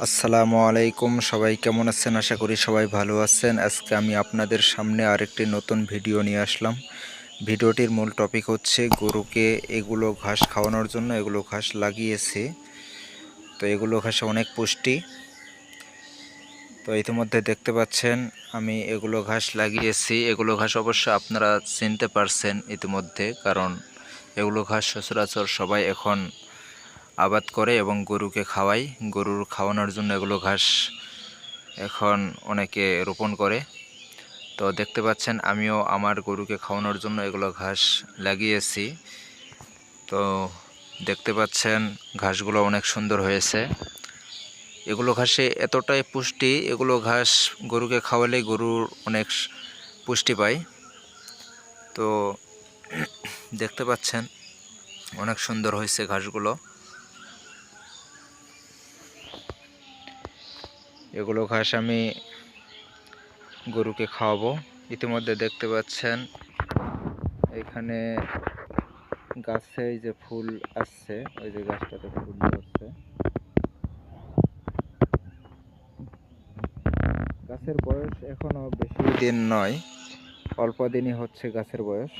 আসসালামু আলাইকুম, সবাই কেমন আছেন? আশা করি সবাই ভালো আছেন। আজকে আমি আপনাদের সামনে আরেকটি নতুন ভিডিও নিয়ে আসলাম। ভিডিওটির মূল টপিক হচ্ছে গরুকে এগুলো ঘাস খাওয়ানোর জন্য এগুলো ঘাস লাগিয়েছি। তো এগুলো ঘাসে অনেক পুষ্টি। তো ইতিমধ্যে দেখতে পাচ্ছেন, আমি এগুলো ঘাস লাগিয়েছি। এগুলো ঘাস অবশ্য আপনারা চিনতে পারছেন ইতিমধ্যে, কারণ এগুলো ঘাস সচরাচর সবাই এখন আবাদ করে এবং গরুকে খাওয়াই। গরুর খাওয়ানোর জন্য এগুলো ঘাস এখন অনেকে রোপণ করে। তো দেখতে পাচ্ছেন, আমিও আমার গরুকে খাওয়ানোর জন্য এগুলো ঘাস লাগিয়েছি। তো দেখতে পাচ্ছেন, ঘাসগুলো অনেক সুন্দর হয়েছে। এগুলো ঘাসে এতটাই পুষ্টি, এগুলো ঘাস গরুকে খাওয়ালে গরুর অনেক পুষ্টি পায়। তো দেখতে পাচ্ছেন, অনেক সুন্দর হয়েছে ঘাসগুলো। এগুলো ঘাস আমি গরুকে খাওয়াবো। ইতিমধ্যে দেখতে পাচ্ছেন, এখানে গাছে এই যে ফুল আসছে, ওই যে গাছটাতে ফুল ধরছে। গাছের বয়স এখনও বেশি দিন নয়, অল্প দিনই হচ্ছে গাছের বয়স।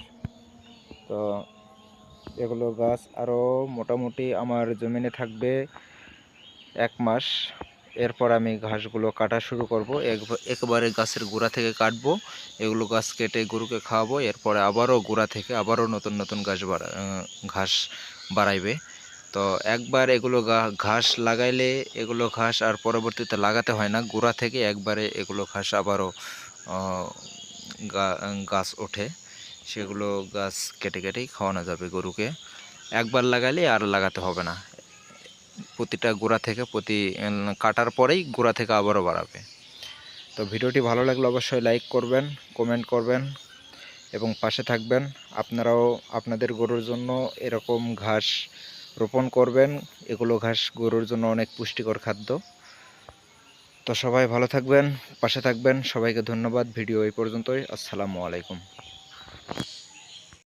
তো এগুলো গাছ আরও মোটামুটি আমার জমিনে থাকবে এক মাস। এরপর আমি ঘাসগুলো কাটা শুরু করব। একবারে গাছের গোড়া থেকে কাটবো। এগুলো গাছ কেটে গরুকে খাওয়াবো। এরপরে আবারও গোড়া থেকে আবারও নতুন নতুন গাছ বাড়া ঘাস বাড়াইবে। তো একবার এগুলো ঘাস লাগাইলে এগুলো ঘাস আর পরবর্তীতে লাগাতে হয় না। গোড়া থেকে একবারে এগুলো ঘাস আবারও গাছ ওঠে। সেগুলো গাছ কেটে, কেটেই খাওয়ানো যাবে গরুকে। একবার লাগালে আর লাগাতে হবে না। প্রতিটা গোড়া থেকে প্রতি কাটার পরেই গোড়া থেকে আবারও বাড়াবে। তো ভিডিওটি ভালো লাগলে অবশ্যই লাইক করবেন, কমেন্ট করবেন এবং পাশে থাকবেন। আপনারাও আপনাদের গরুর জন্য এরকম ঘাস রোপণ করবেন। এগুলো ঘাস গরুর জন্য অনেক পুষ্টিকর খাদ্য। তো সবাই ভালো থাকবেন, পাশে থাকবেন। সবাইকে ধন্যবাদ। ভিডিও এই পর্যন্তই। আসসালামু আলাইকুম।